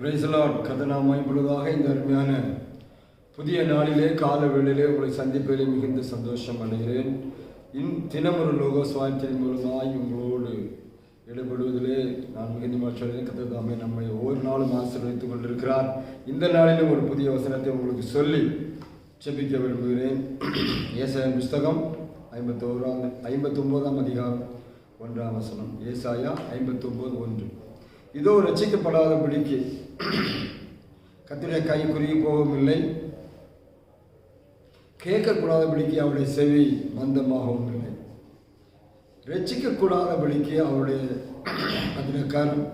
பிரைசலாட் கதனாமாய் பொழுதாக இந்த அருமையான புதிய நாளிலே கால வேளையிலே உங்களை சந்திப்பதிலே மிகுந்த சந்தோஷம் அடைகிறேன். இன் தினமொரு லோக சுவாயத்தின் மூலமாய் உங்களோடு ஈடுபடுவதிலே நான் மிகுந்த மற்றவர்களே கத்ததாமே நம்மை ஒவ்வொரு நாளும் ஆசீர்வதித்துக் கொண்டிருக்கிறார். இந்த நாளிலும் ஒரு புதிய வசனத்தை உங்களுக்கு சொல்லி செபிக்க விரும்புகிறேன். ஏசாயன் புஸ்தகம் ஐம்பத்தோராம் ஐம்பத்தொம்போதாம் அதிகாரம் ஒன்றாம் வசனம். ஏசாயா ஐம்பத்தொம்போது ஒன்று. இதோ ரட்சிக்கப்படாதபடிக்கு கத்திர கை குறுகி போகவும் இல்லை கேட்கக்கூடாதபடிக்கு அவருடைய செவி மந்தமாகவும் இல்லை ரட்சிக்கக்கூடாதபடிக்கு அவருடைய அதில் கரம்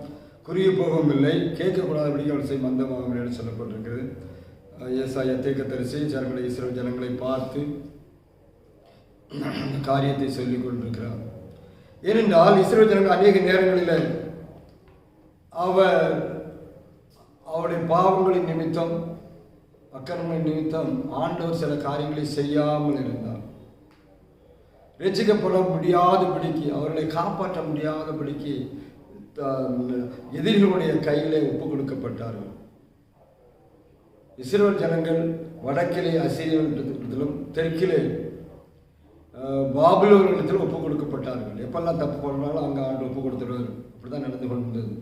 குறுகி போகவும் இல்லை கேட்கக்கூடாதபடிக்கு அவருடைய செவி மந்தமாகவும் இல்லை சொல்லப்பட்டிருக்கிறது. ஏசாய தேக்கத்தரிசி ஜனங்களை இஸ்ரோ ஜனங்களை பார்த்து அந்த காரியத்தை சொல்லிக் கொண்டிருக்கிறார். ஏனென்றால் இஸ்ரோ ஜனங்கள் அநேக நேரங்களில் அவர் அவருடைய பாவங்களின் நிமித்தம் அக்கிரமங்களின் நிமித்தம் ஆண்டவர் சில காரியங்களை செய்யாமல் இருந்தார். ரசிக்கப்பட முடியாதபடிக்கு அவர்களை காப்பாற்ற முடியாதபடிக்கு எதிரிகளுடைய கையிலே ஒப்பு கொடுக்கப்பட்டார்கள். இஸ்ரேல் ஜனங்கள் வடக்கிலே அசிரியர்களிடத்திலும் தெற்கிலே பாபுலோர்களிடத்தில் ஒப்பு கொடுக்கப்பட்டார்கள். எப்பெல்லாம் தப்பு பண்ணாலும் அங்கே ஆண்டு ஒப்பு கொடுத்துருவார் அப்படிதான் நடந்து கொண்டிருந்தது.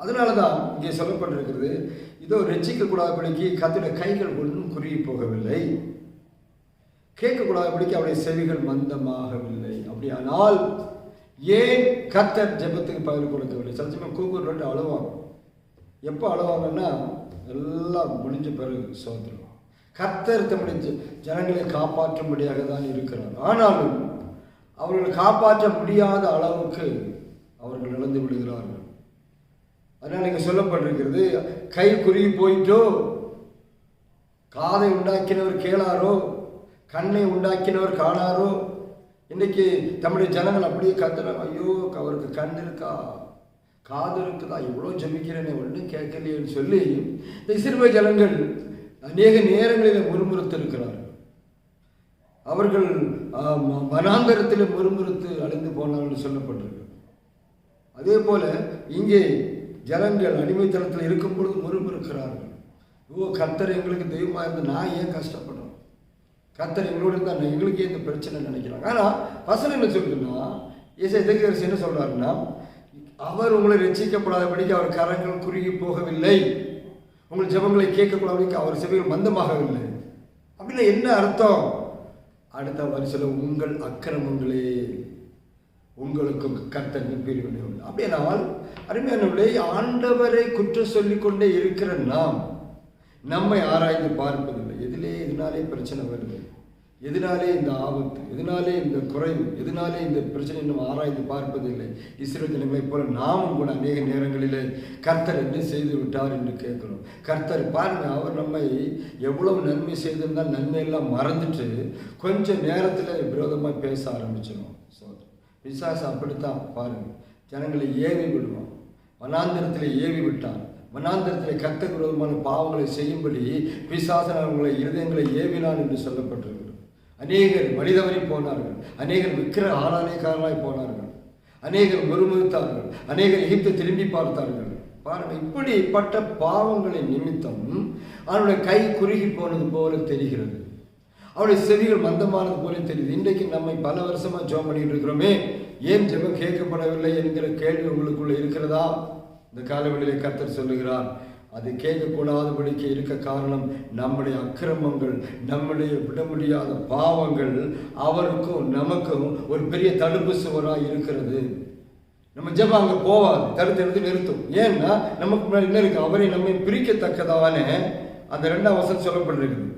அதனால தான் இங்கே சொல்லப்பட்டிருக்கிறது இதோ ரசிக்கக்கூடாதபடிக்கு கத்திட கைகள் ஒன்றும் குறுகி போகவில்லை. கேட்கக்கூடாதபடிக்கு அவருடைய செவிகள் மந்தமாகவில்லை. அப்படியானால் ஏன் கத்தர் ஜெபத்துக்கு பகிர் கொடுக்கவில்லை? சில சமயம் கூகுள் ரெண்டு அழுவாங்க எப்போ அழுவாங்கன்னா எல்லாம் முடிஞ்ச பிறகு சோதரம் கத்தர் தம்முடைய ஜனங்களை காப்பாற்றும்படியாக தான் இருக்கிறார். ஆனாலும் அவர்கள் காப்பாற்ற முடியாத அளவுக்கு அவர்கள் இழந்து விடுகிறார்கள். அதனால் நீங்கள் சொல்லப்பட்டிருக்கிறது கை குறுகி போயிட்டோ காதை உண்டாக்கினவர் கேளாரோ கண்ணை உண்டாக்கினவர் காணாரோ இன்னைக்கு தம்முடைய ஜனங்கள் அப்படியே கத்துறாங்க ஐயோ அவருக்கு கண் இருக்கா காது இருக்குதா இவ்வளோ ஜமிக்கிறேனே ஒன்றும் கேட்கலையேன்னு சொல்லி இந்த சிறுமை ஜனங்கள் அநேக நேரங்களில் முறுமுறுத்திருக்கிறார்கள். அவர்கள் மனாந்தரத்தில் முறுமுறுத்து அழிந்து போனார்கள் சொல்லப்பட்டிருக்கு. அதே போல இங்கே ஜனங்கள் அடிமைத்தனத்தில் இருக்கும் பொழுது முறுமுறுக்கிறார்கள் ஓ கத்தர் எங்களுக்கு தெய்வமாக இருந்து நான் ஏன் கஷ்டப்படுறோம்? கத்தர் எங்களோடு இருந்தால் எங்களுக்கே இந்த பிரச்சனை நினைக்கிறாங்க? ஆனால் வசனம் என்ன சொல்லுதுன்னா இசை எதற்கு என்ன சொல்கிறாருன்னா அவர் உங்களை ரசிக்கப்படாதபடிக்கு அவர் கரங்கள் குறுகி போகவில்லை. உங்கள் ஜபங்களை கேட்கக்கூடாதபடிக்கு அவர் செவிகள் மந்தமாகவில்லை. அப்படின்னா என்ன அர்த்தம்? அடுத்த வரிசையில் உங்கள் அக்கிரமங்களே. உங்களுக்கும் கர்த்தர்கள் பிரிவினை உண்டு. அப்படியானால் அருமையானவர்களே ஆண்டவரை குற்றம் சொல்லி கொண்டே இருக்கிற நாம் நம்மை ஆராய்ந்து பார்ப்பதில்லை. எதிலே இதனாலே பிரச்சனை வருது. எதனாலே இந்த ஆபத்து எதனாலே இந்த குறைவு எதனாலே இந்த பிரச்சனை நம்ம ஆராய்ந்து பார்ப்பதில்லை. இஸ்ரோ ஜனங்களைப் போல நாமும் கூட அநேக நேரங்களில் கர்த்தர் என்ன செய்து விட்டார் என்று கேட்கிறோம். கர்த்தர் பாருங்க அவர் நம்மை எவ்வளவு நன்மை செய்திருந்தால் நன்மையெல்லாம் மறந்துட்டு கொஞ்சம் நேரத்தில் விரோதமாக பேச ஆரம்பிச்சிடும் ஸோ பிசாசு அப்படித்தான் பாருங்க. ஜனங்களை ஏவி விடுவான். வனாந்திரத்தில் ஏவி விட்டான். வனாந்திரத்தில் கத்த விரோதமான பாவங்களை செய்யும்படி பிசாசன் அவங்களை இருதயங்களை ஏவினான் என்று சொல்லப்பட்டிருக்கிறது. அநேகர் மனிதவரை போனார்கள். அநேகர் விக்கிர ஆராதனைக்காரனாய் போனார்கள். அநேகர் முறுமுறுத்தார்கள். அநேகர் எகிப்து திரும்பி பார்த்தார்கள். பாருங்கள் இப்படிப்பட்ட பாவங்களின் நிமித்தம் அவனுடைய கை குறுகி போனது போல தெரிகிறது. அவருடைய செவிகள் மந்தமானது போல தெரியுது. இன்றைக்கு நம்மை பல வருஷமாக ஜோம் பண்ணிட்டு இருக்கிறோமே ஏன் ஜெபம் கேட்கப்படவில்லை என்கிற கேள்வி உங்களுக்குள்ள இருக்கிறதா? இந்த காலவெளியிலே கத்தர் சொல்லுகிறார் அது கேட்கக்கூடாதபடிக்கு இருக்க காரணம் நம்முடைய அக்கிரமங்கள் நம்முடைய விட முடியாத பாவங்கள் அவருக்கும் நமக்கும் ஒரு பெரிய தடுப்பு சுவராக இருக்கிறது. நம்ம ஜெபம் அங்கே போவாது தடுத்து எடுத்து நிறுத்தும். ஏன்னா நமக்கு முன்னாடி என்ன இருக்கு? அவரை நம்மை பிரிக்கத்தக்கதான? அந்த ரெண்டாம் வசனம் சொல்லப்பட்டிருக்குது.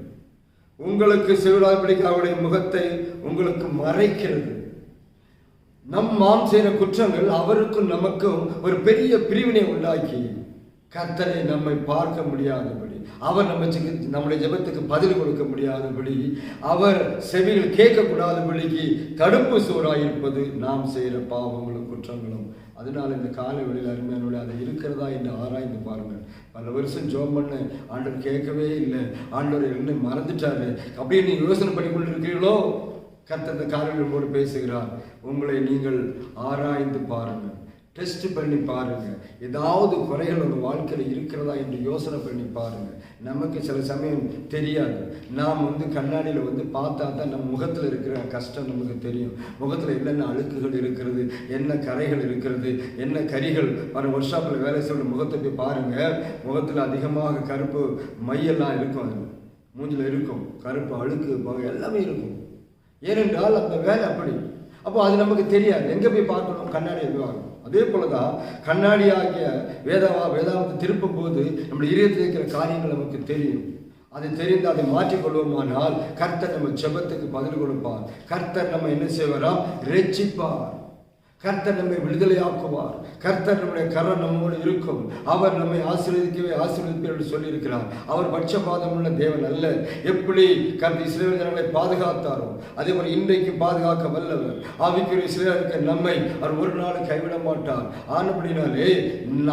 உங்களுக்கு செவிடாதபடிக்கு அவருடைய முகத்தை உங்களுக்கு மறைக்கிறது. நம் மாம் செய்கிற குற்றங்கள் அவருக்கும் நமக்கும் ஒரு பெரிய பிரிவினை உண்டாக்கி கத்தனை நம்மை பார்க்க முடியாதபடி அவர் நம்ம நம்முடைய ஜபத்துக்கு பதில் கொடுக்க முடியாதபடி அவர் செவிகள் கேட்கக்கூடாதபடிக்கு தடுப்பு சோறாயிருப்பது நாம் செய்கிற பாவங்களும் குற்றங்களும். அதனால இந்த காலை வெளியில் அருமையானோட அது இருக்கிறதா என்று ஆராய்ந்து பாருங்கள். பல வருஷம் ஜோம் பண்ண ஆண்டவர் கேட்கவே இல்லை. ஆண்டவர் என்ன மறந்துட்டாரு. நீ யோசனை பண்ணி கொண்டு இருக்கிறீர்களோ கர்த்தர் இந்த காலையில் போட்டு பேசுகிறார். உங்களை நீங்கள் ஆராய்ந்து பாருங்கள். டெஸ்ட் பண்ணி பாருங்கள் ஏதாவது குறைகள் ஒரு வாழ்க்கையில் இருக்கிறதா என்று யோசனை பண்ணி பாருங்கள் நமக்கு சில சமயம் தெரியாது. நாம் வந்து கண்ணாடியில் வந்து பார்த்தா தான் நம்ம முகத்தில் இருக்கிற கஷ்டம் நமக்கு தெரியும். முகத்தில் என்னென்ன அழுக்குகள் இருக்கிறது என்ன கரைகள் இருக்கிறது என்ன கரிகள். வர ஒர்க் ஷாப்பில் வேலை செய்யணும் முகத்தை போய் பாருங்கள் முகத்தில் அதிகமாக கருப்பு மையெல்லாம் இருக்கும் அது மூஞ்சில் இருக்கும். கருப்பு அழுக்கு எல்லாமே இருக்கும். ஏனென்றால் அந்த வேலை அப்படி. அப்போ அது நமக்கு தெரியாது. எங்கே போய் பார்க்கணும்? கண்ணாடி எதுவாகும் அதே போல தான் கண்ணாடி ஆகிய வேதவா வேதாவத்தை திருப்பும் போது நம்முடைய இதயத்தில் இருக்கிற காரியங்கள் நமக்கு தெரியும். அதை தெரிந்து அதை மாற்றிக்கொள்வோமானால் கர்த்தர் நம்ம ஜபத்துக்கு பதில் கொடுப்பார். கர்த்தர் நம்ம என்ன செய்வாராம் ரெச்சிப்பார் கர்த்தர் நம்மை விடுதலையாக்குவார். கர்த்தர் நம்முடைய கரம் நம்மோடு இருக்கும். அவர் நம்மை ஆசீர்வதிக்கவே ஆசீர்வதிப்பார் என்று சொல்லியிருக்கிறார். அவர் பட்சபாதம் உள்ள தேவன் அல்ல. எப்படி கர்த்த இஸ்ரேலர்களை ஜனங்களை பாதுகாத்தாரோ அதே போல இன்றைக்கு பாதுகாக்க வல்லவர். ஆவிக்குரிய இஸ்ரேலுக்கு நம்மை அவர் ஒரு நாள் கைவிட மாட்டார். ஆனப்படினாலே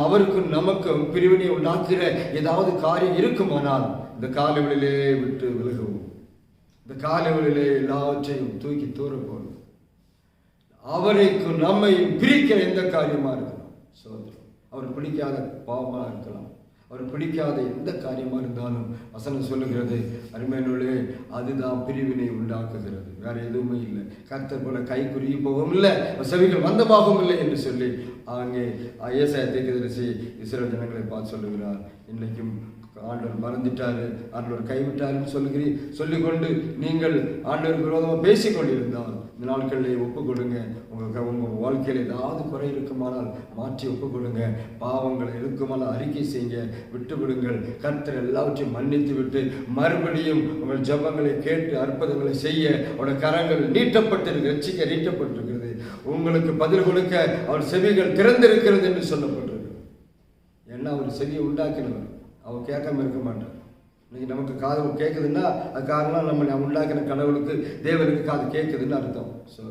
அவருக்கும் நமக்கும் பிரிவினை உண்டாக்குகிற ஏதாவது காரியம் இருக்குமானால் இந்த காலவெளியிலே விட்டு விலகவும். இந்த காலவெளியிலே எல்லாவற்றையும் தூக்கி தூர போகணும் அவரைக்கும் நம்மை பிரிக்கிற எந்த காரியமாக இருக்கணும் சோதரம் அவர் பிடிக்காத பாவமாக இருக்கலாம். அவர் பிடிக்காத எந்த காரியமாக இருந்தாலும் வசனம் சொல்லுகிறது அருமையினுள்ளே அதுதான் பிரிவினை உண்டாக்குகிறது. வேற எதுவுமே இல்லை. கர்த்தர் போல கை குறுகி போகவும் இல்லை செவிகள் மந்தமாகவும் இல்லை என்று சொல்லி அங்கே ஏசாய தரிசி இஸ்ரோ ஜனங்களை பார்த்து சொல்லுகிறார். இன்றைக்கும் ஆண்டவர் மறந்துட்டாரு. ஆண்டவர் கைவிட்டாருன்னு சொல்லுகிறீ சொல்லிக்கொண்டு நீங்கள் ஆண்டவர் விரோதமாக பேசிக்கொண்டிருந்தால் இந்த நாட்களில் ஒப்பு கொடுங்க உங்கள் உங்கள் வாழ்க்கையில் ஏதாவது குறை இருக்குமானால் மாற்றி ஒப்பு கொடுங்க பாவங்களை இருக்குமானால் அறிக்கை செய்யுங்க. விட்டு விடுங்கள் கர்த்தர் எல்லாவற்றையும் மன்னித்து விட்டு மறுபடியும் உங்கள் ஜபங்களை கேட்டு அற்புதங்களை செய்ய அவருடைய கரங்கள் நீட்டப்பட்டிருக்கு ரசிக்க நீட்டப்பட்டிருக்கிறது. உங்களுக்கு பதில் கொடுக்க அவர் செவிகள் திறந்திருக்கிறது என்று சொல்லப்பட்டிருக்கு. ஏன்னா அவர் செவியை உண்டாக்கினவர்? அவர் கேட்காம இருக்க மாட்டார் இன்னைக்கு நமக்கு காது கேட்குதுன்னா அது காரணம் நம்ம உண்டாக்கின கடவுளுக்கு தேவனுக்கு காது கேட்குதுன்னு அர்த்தம். ஸோ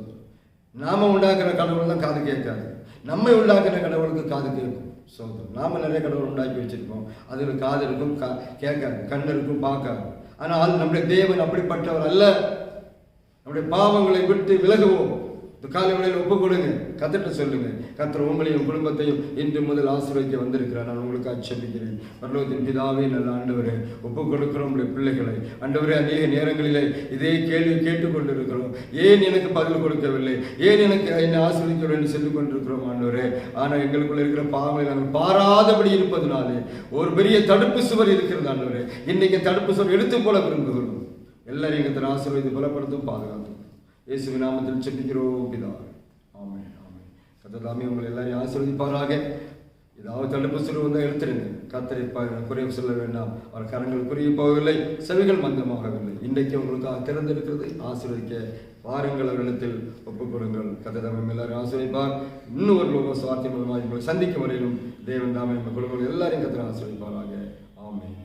நாம உண்டாக்குற கடவுள் தான் காது கேட்காது. நம்மை உண்டாக்குற கடவுளுக்கு காது கேட்கும். சோதரம் நாம நிறைய கடவுள் உண்டாக்கி வச்சிருக்கோம். அதில் காது இருக்கும் கா கேட்காது. கண் இருக்கும் பார்க்காது. ஆனால் நம்முடைய தேவன் அப்படிப்பட்டவர் அல்ல. நம்முடைய பாவங்களை விட்டு விலகுவோம். இந்த காலை ஒப்பு கொடுங்க. கத்திட்ட சொல்லுங்க. கத்திர உங்களையும் குடும்பத்தையும் இன்று முதல் ஆசீர்வதிக்க வந்திருக்கிறார். நான் உங்களுக்கு ஆட்சேபிக்கிறேன். பரலோகத்தின் பிதாவே நல்ல ஆண்டவரே ஒப்பு கொடுக்கிறோம் உங்களுடைய பிள்ளைகளை. ஆண்டவரே அநேக நேரங்களிலே இதே கேள்வி கேட்டுக்கொண்டிருக்கிறோம். ஏன் எனக்கு பதில் கொடுக்கவில்லை? ஏன் எனக்கு என்னை ஆசீர்வதிக்க என்று சொல்லி கொண்டிருக்கிறோம் ஆண்டவரே? ஆனால் எங்களுக்குள்ள இருக்கிற பாவங்களை நாங்கள் பாராதபடி இருப்பதனாலே ஒரு பெரிய தடுப்பு சுவர் இருக்கிறது ஆண்டவரே. இன்னைக்கு தடுப்பு சுவர் எடுத்து போல விரும்புகிறோம். எல்லாரையும் எங்கள் ஆசீர்வதி பலப்படுத்தும் பாதுகாத்து இயேசு நாமத்தில் செபிக்கிறோம் பிதா ஆமென் ஆமென். கத்ததாமே உங்களை எல்லாரையும் ஆசிர்வதிப்பாராக. ஏதாவது தடுப்பு சொல்லு வந்தால் எடுத்துருங்க கத்தரை குறைவு சொல்ல வேண்டாம். அவர் கரங்கள் குறைய போகவில்லை செவிகள் மந்தமாகவில்லை. இன்றைக்கு உங்களுக்கு திறந்திருக்கிறது ஆசீர்வதிக்க வாருங்கள் அவரிடத்தில் ஒப்புக் கொடுங்கள். கத்ததாமே எல்லாரும் ஆசிரியப்பார் இன்னும் ஒரு லோக மூலமாக உங்களை சந்திக்கும் வரையிலும் தேவன் தாமே நம்ம குடும்பங்கள் எல்லாரையும் கத்திர ஆசிரியப்பாராக ஆமென்.